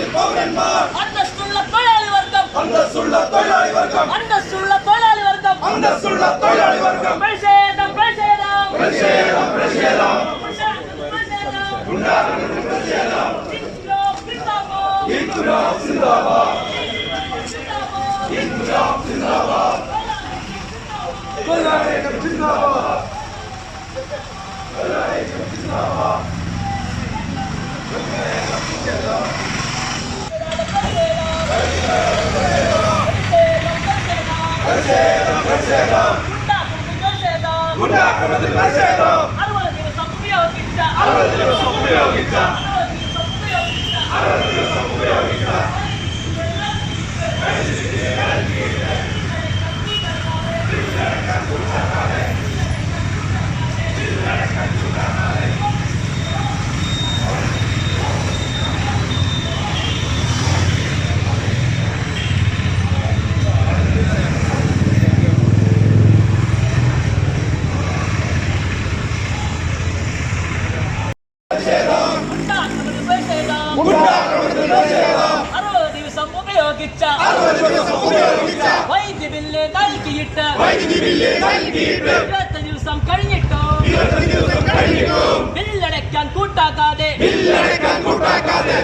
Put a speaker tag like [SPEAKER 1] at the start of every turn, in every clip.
[SPEAKER 1] അന്തസ്സുള്ള തൊഴിലാളി വർഗം.
[SPEAKER 2] അന്തസ്സുള്ള തൊഴിലാളി വർഗം.
[SPEAKER 1] അന്തസ്സുള്ള തൊഴിലാളി വർഗം.
[SPEAKER 2] അന്തസ്സുള്ള തൊഴിലാളി വർഗം.
[SPEAKER 1] പ്രതിഷേധം പ്രതിഷേധം.
[SPEAKER 2] പ്രതിഷേധം പ്രതിഷേധം. ഇൻകുലാബ് സിന്ദാബാദ് 말세요.
[SPEAKER 1] 군다 공군 열쇠에서 군다 공군 열쇠에서 하루만 되면 성품이 어기자 하루만 되면 성품이 어기자
[SPEAKER 2] അറുപത് ദിവസം ഉപയോഗിച്ച
[SPEAKER 1] വൈദ്യുതി ബില്ല് നൽകിയിട്ട് ഇരുപത്തി ദിവസം കഴിഞ്ഞിട്ടോ? ബില്ലടയ്ക്കാൻ കൂട്ടാക്കാതെ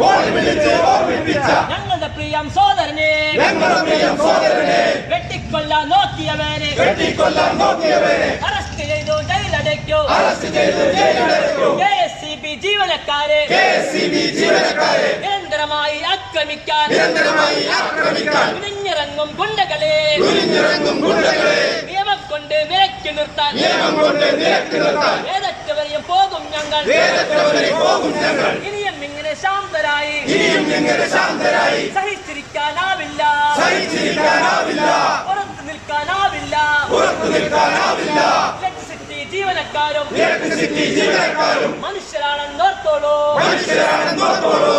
[SPEAKER 1] ഫോണിൽ വിളിച്ച് ഓർമ്മിപ്പിച്ച ഞങ്ങളുടെ പ്രിയം സോദരനെ വെട്ടിക്കൊല്ലാൻ നോക്കിയവരെ
[SPEAKER 2] വെട്ടിക്കൊല്ലാൻ നോക്കിയവരെ
[SPEAKER 1] അറസ്റ്റ് ചെയ്തു ജയിലടയ്ക്കോ.
[SPEAKER 2] അറസ്റ്റ് ചെയ്തു
[SPEAKER 1] ജയിലടയ്ക്കോ. ജീവനക്കാരെ
[SPEAKER 2] ജീവനക്കാരെ
[SPEAKER 1] നിരന്തരമായി ആക്രമിക്കാൻ
[SPEAKER 2] നിരന്തരമായി ആക്രമിക്കാൻ
[SPEAKER 1] കുനിഞ്ഞിറങ്ങും ഗുണ്ടകളെ
[SPEAKER 2] തുനിഞ്ഞിറങ്ങും ഗുണ്ടകളെ
[SPEAKER 1] നിയമം കൊണ്ട് നിരക്കി നിർത്താൻ
[SPEAKER 2] നിയമം കൊണ്ട് നിരക്കി നിർത്താൻ
[SPEAKER 1] ഏതറ്റവരെയും പോകും ഞങ്ങൾ?
[SPEAKER 2] വേദത്തവരെ പോകും ഞങ്ങൾ?
[SPEAKER 1] ഇനിയും ഇങ്ങനെ ശാന്തരായി
[SPEAKER 2] ഇനിയും ഇങ്ങനെ ശാന്തരായി
[SPEAKER 1] സഹിച്ചിരിക്കാനാവില്ല.
[SPEAKER 2] സഹിച്ചിരിക്കാനാവില്ല.
[SPEAKER 1] പുറത്തു നിൽക്കാനാവില്ല.
[SPEAKER 2] പുറത്തു നിൽക്കാനാവില്ല.
[SPEAKER 1] ഇലക്ട്രിസിറ്റി ജീവനക്കാരും
[SPEAKER 2] ഇലക്ട്രിസിറ്റി ജീവനക്കാരും
[SPEAKER 1] മനുഷ്യരാണെന്നോർത്തോളൂ.
[SPEAKER 2] മനുഷ്യരാണെന്നോർത്തോളൂ.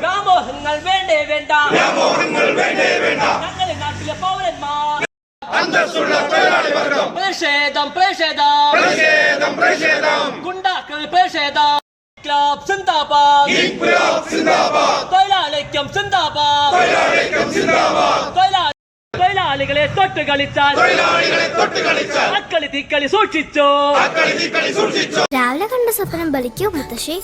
[SPEAKER 1] വ്യാമോഹങ്ങൾ വേണ്ടേ വേണ്ട.
[SPEAKER 2] വ്യാമോഹങ്ങൾ വേണ്ടേ വേണ്ട.
[SPEAKER 1] ഞങ്ങളുടെ നാട്ടിലെ പൗരന്മാർ.
[SPEAKER 2] അന്തസ്സുള്ള തൊഴിലാളി വർഗം
[SPEAKER 1] പ്രതിഷേധം പ്രതിഷേധം.
[SPEAKER 2] പ്രതിഷേധം പ്രതിഷേധം.
[SPEAKER 1] ഗുണ്ടാക്കൾ പ്രതിഷേധം. ക്ലബ് സിന്ദാബാദ്.
[SPEAKER 2] ഇൻക്ലാബ് സിന്ദാബാദ്.
[SPEAKER 1] തൊഴിലാളിക്കം സിന്ദാബാദ്. തൊഴിലാളികളെ തൊട്ട് കളിച്ചാൽ. അക്കളി തീക്കളി സൂക്ഷിച്ചു.
[SPEAKER 3] രാവിലെ കണ്ട സ്വപ്നം ബലിക്കോ മുത്തശ്ശി?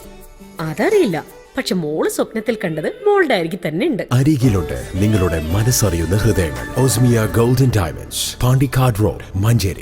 [SPEAKER 4] അതറിയില്ല. പക്ഷെ മോൾ സ്വപ്നത്തിൽ കണ്ടത് മോളുടെ അരികിൽ തന്നെ ഉണ്ട്.
[SPEAKER 5] അരികിലുണ്ട് നിങ്ങളുടെ മനസ്സറിയുന്ന ഹൃദയങ്ങൾ. Osmia golden diamonds Pandikkad road Manjeri.